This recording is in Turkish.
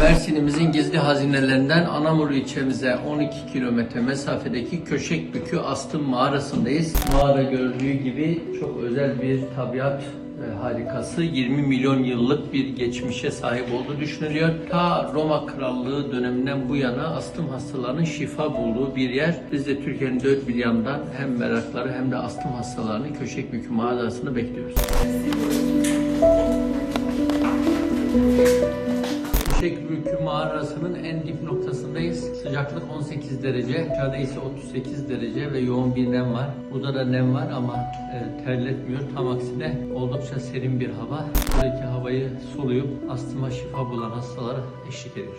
Mersin'imizin gizli hazinelerinden Anamur ilçemize 12 kilometre mesafedeki Köşekbükü Astım mağarasındayız. Mağara gördüğü gibi çok özel bir tabiat e, harikası 20 milyon yıllık bir geçmişe sahip olduğu düşünülüyor. Ta Roma Krallığı döneminden bu yana astım hastalarının şifa bulduğu bir yer. Biz de Türkiye'nin dört bir yandan hem merakları hem de astım hastalarını Köşekbükü mağarasını bekliyoruz. Köşekbükü mağarasının en dip noktasındayız. Sıcaklık 18 derece, aşağıda ise 38 derece ve yoğun bir nem var. Burada da nem var ama e, terletmiyor. Tam aksine oldukça serin bir hava. Buradaki havayı soluyup astıma şifa bulan hastalara eşlik ediyor.